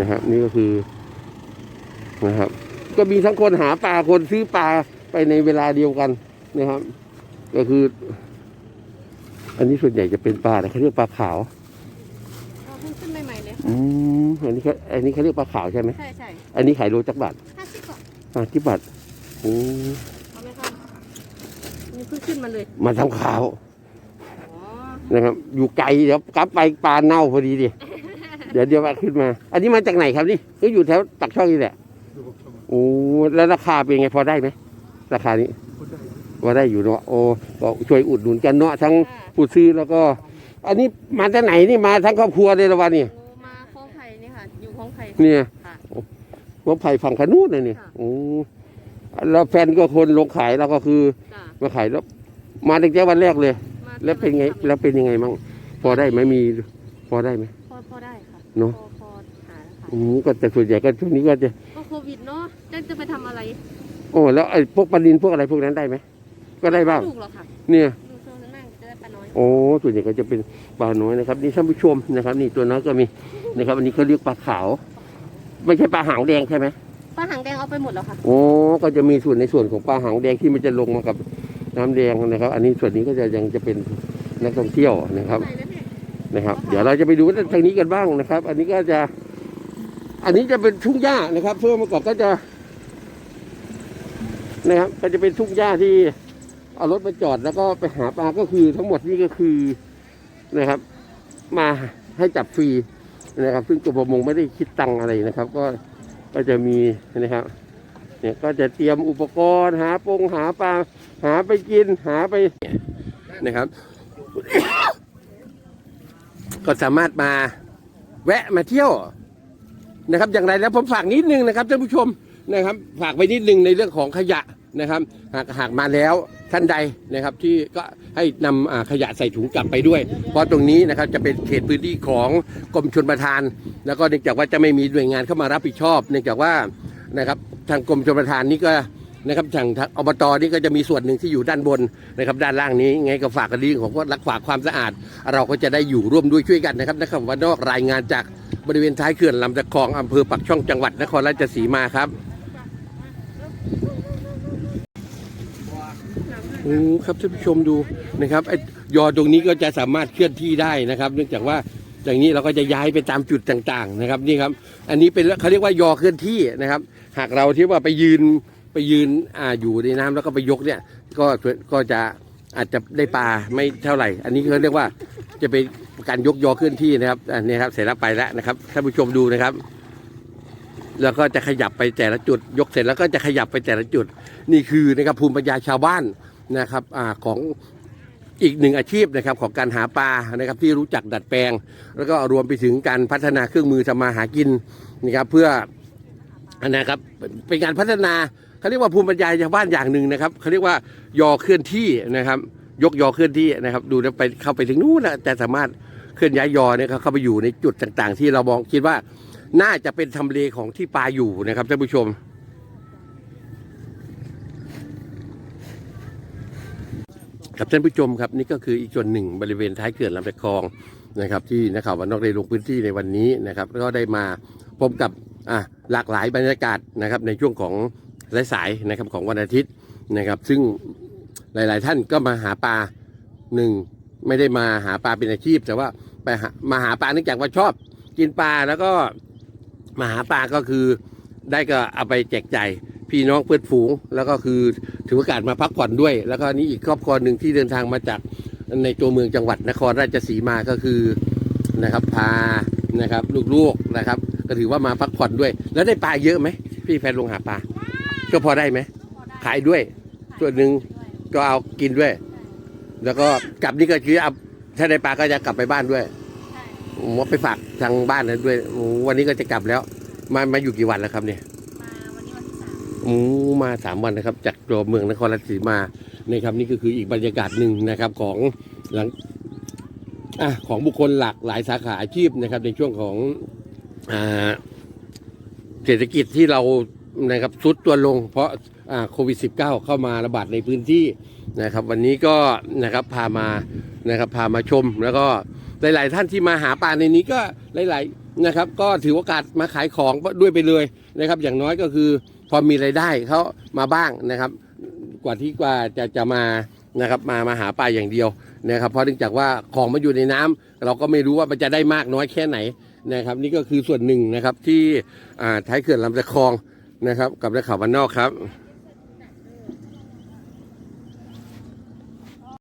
นะครับ นี่ก็คือนะครับ ก็มีทั้งคนหาปลาคนซื้อปลาไปในเวลาเดียวกันนะครับ ก็คือ อันนี้ส่วนใหญ่จะเป็นปลาอะไรเขาเรียกปลาขาวเอาเพิ่งขึ้นใหม่ๆเลยอืมอันนี้เขาอันนี้เขาเรียกปลาขาวใช่ไหมใช่ใช่อันนี้ขายโลจักบาทห้าสิบก่อนอ่าที่บาทอืมเอาไหมครับนี่เพิ่งขึ้นมาเลยมาทำขาวอ๋อนะครับ อยู่ไกลเดี๋ยวกลับไปปลาเน่าพอดีดิ เดี๋ยวเดี๋ยวว่าขึ้นมา อันนี้มาจากไหนครับนี่ก็อยู่แถวปักช่องนี่แหละดูบอกชมโอ้แล้วราคาเป็นไงพอได้ไหมราคานี้คนได้ว่าได้อยู่เนาะโอ้ก็ช่วยอุดหนุนกันเนาะทั้งค่ะผู้ซื้อแล้วก็ อันนี้มาจากไหนนี่มาทั้งครอบครัวเลยละวันนี่หนูมาคลองไผ่นี่ค่ะอยู่คลองไผ่เนี่ยค่ะว่าไผ่ฝั่งขนุนเลยนี่ค่ะโอ้แล้วแฟนก็คนลงขายแล้วก็คือจ้ะมาขายแล้ว มาตั้งแต่วันแรกเลยมาแล้วเป็นไง แล้วเป็นยังไงมั่งพอได้ไหมมี พอได้ไหมพอพอได้ค่ะ เนอะพอพอหาค่ะอืมก็แต่ส่วนใหญ่ก็ช่วงนี้ก็จะก็โควิดเนาะจะจะไปทำอะไรโอ้แล้วไอ้พวกปลานินพวกอะไรพวกนั้นได้ไหมก็ได้บ้าง ถูกหรอกค่ะเนี่ย ดูโซนนั้นนั่งจะได้ปลาน้อย โอ้ส่วนใหญ่ก็จะเป็นปลาน้อยนะครับ นี่ท่านผู้ชมนะครับ นี่ตัวน้อยก็มีนะครับ อันนี้เขาเรียกปลาขาว ไม่ใช่ปลาหางแดงใช่ไหมปลาหางแดงเอาไปหมดแล้วค่ะ โอ้ก็จะมีส่วนในส่วนของปลาหางแดงที่มันจะลงมากับน้ำแดงนะครับ อันนี้ส่วนนี้ก็จะยังจะเป็นนักท่องเที่ยวนะครับไหนเลยพี่ นะครับ เดี๋ยวเราจะไปดูทางนี้กันบ้างนะครับ อันนี้ก็จะ อันนี้จะเป็นทุ่งหญ้านะครับเพื่อมื่อก่อนก็จะ นะครับ ก็จะเป็นทุ่งหญ้าที่เอารถมาจอดแล้วก็ไปหาปลาก็คือทั้งหมดนี่ก็คือนะครับ มาให้จับฟรีนะครับ ซึ่งกรมประมงไม่ได้คิดตังอะไรนะครับ ก็ก็จะมีนะครับ เนี่ยก็จะเตรียมอุปกรณ์ หาปงหาปลาหาไปกินหาไปนะครับ ก็สามารถมาแวะมาเที่ยวนะครับ อย่างไรแล้วผมฝากนิดนึงนะครับท่านผู้ชมนะครับ ฝากไว้นิดนึงในเรื่องของขยะนะครับ หากหากมาแล้วท่านใดนะครับที่ก็ให้นำขยะใส่ถุงกลับไปด้วย เพราะตรงนี้นะครับจะเป็นเขตพื้นที่ของกรมชลประทาน แล้วก็เนื่องจากว่าจะไม่มีหน่วยงานเข้ามารับผิดชอบ เนื่องจากว่านะครับทางกรมชลประทานนี่ก็ นะครับทางอบตนี่ก็จะมีส่วนหนึ่งที่อยู่ด้านบนนะครับด้านล่างนี้ไงก็ฝากกันเรื่องของรักษาความสะอาด เราก็จะได้อยู่ร่วมด้วยช่วยกันนะครับนะครับวันนอกรายงานจากบริเวณท้ายเขื่อนลำตะคองอำเภอปักช่องจังหวัดนครราชสีมาครับโอ้ครับท่านผู้ชมดูนะครับไอ้ยอตรงนี้ก็จะสามารถเคลื่อนที่ได้นะครับ เนื่องจากว่าอย่างนี้เราก็จะย้ายไปตามจุดต่างๆนะครับนี่ครับ อันนี้เป็นเขาเรียกว่ายอเคลื่อนที่นะครับ หากเราที่ว่าไปยืน ไปยืนอ่าอยู่ในน้ำแล้วก็ไปยกเนี่ย ก็ก็จะอาจจะได้ปลาไม่เท่าไหร่ อันนี้เขาเรียกว่าจะเป็นการยกยอเคลื่อนที่นะครับอันนี้ครับเสร็จแล้วไปแล้วนะครับท่านผู้ชมดูนะครับ แล้วก็จะขยับไปแต่ละจุด ยกเสร็จแล้วก็จะขยับไปแต่ละจุด นี่คือนะครับภูมิปัญญาชาวบ้านนะครับอของอีกหนึ่งอาชีพนะครับของการหาปลานะครับที่รู้จักดัดแปลง แล้วก็รวมไปถึงการพัฒนาเครื่องมือทำมาหากินนะครับเพื่อนะครับเป็นการพัฒนา เขาเรียกว่าภูมิปัญญาชาวบ้านอย่างหนึ่งนะครับเขาเรียกว่ายอเคลื่อนที่นะครับ ยกยอเคลื่อนที่นะครับ ดูแล้วไปเข้าไปถึงนู้นนะจะสามารถเคลื่อนย้ายยอเนี่ยเข้าไปอยู่ในจุดต่างๆ ที่เรามองคิดว่าน่าจะเป็นทำเลของที่ปลาอยู่นะครับท่านผู้ชม ครับท่านผู้ชมครับนี่ก็คืออีกส่วนหนึ่งบริเวณท้ายเขื่อนลำตะคองนะครับ ที่นักข่าววันนอกได้ลงพื้นที่ในวันนี้นะครับ ก็ได้มาพบกับอะหลากหลายบรรยากาศนะครับในช่วงของ สายๆนะครับของวันอาทิตย์นะครับ ซึ่งหลาย ๆ ท่านก็มาหาปลาหนึ่งไม่ได้มาหาปลาเป็นอาชีพ แต่ว่าไปหามาหาปลาเนื่องจากว่าชอบ กินปลาแล้วก็มาหาปลาก็คือได้ก็เอาไปแจกจ่ายพี่น้องเพื่อนฝูง แล้วก็คือถือโอกาสมาพักผ่อนด้วย แล้วก็นี่อีกครอบครัวหนึ่งที่เดินทางมาจากในตัวเมืองจังหวัดนครราชสีมาก็คือนะครับพานะครับลูกๆนะครับ ก็ถือว่ามาพักผ่อนด้วย แล้วได้ปลาเยอะไหมพี่แฟนลงหาปลา ก็พอได้ไหม ขายด้วย ส่วนหนึ่งก็เอากินด้วย แล้วก็กลับนี่ก็คือเอาถ้าได้ปลาก็จะกลับไปบ้านด้วยใช่ผมว่าไปฝากทางบ้านนั้นด้วยโอ้วันนี้ก็จะกลับแล้ว มามาอยู่กี่วันแล้วครับเนี่ยมาวันนี้วันที่สามโอ้มาสามวันนะครับ จากตัวเมืองนครราชสีมานะครับนี่ก็คืออีกบรรยากาศหนึ่งนะครับของหลังอะของบุคคลหลากหลายสาขาอาชีพนะครับ ในช่วงของอ่าเศรษฐกิจที่เรา นะครับซุดตัวลงเพราะโควิด -19 เข้ามาระบาดในพื้นที่นะครับ วันนี้ก็นะครับพามานะครับพามาชม แล้วก็หลาย ๆ ท่านที่มาหาปลาในนี้ก็หลายนะครับ ก็ถือโอกาสมาขายของด้วยไปเลยนะครับ อย่างน้อยก็คือพอมีรายได้เขามาบ้างนะครับ กว่าที่กว่าจะจะมานะครับมามาหาปลาอย่างเดียวนะครับ เพราะเนื่องจากว่าของมันอยู่ในน้ำเราก็ไม่รู้ว่ามันจะได้มากน้อยแค่ไหนนะครับ นี่ก็คือส่วนหนึ่งนะครับที่ท้ายเขื่อนลำตะคอง นะครับ กับนักข่าววันนอกครับ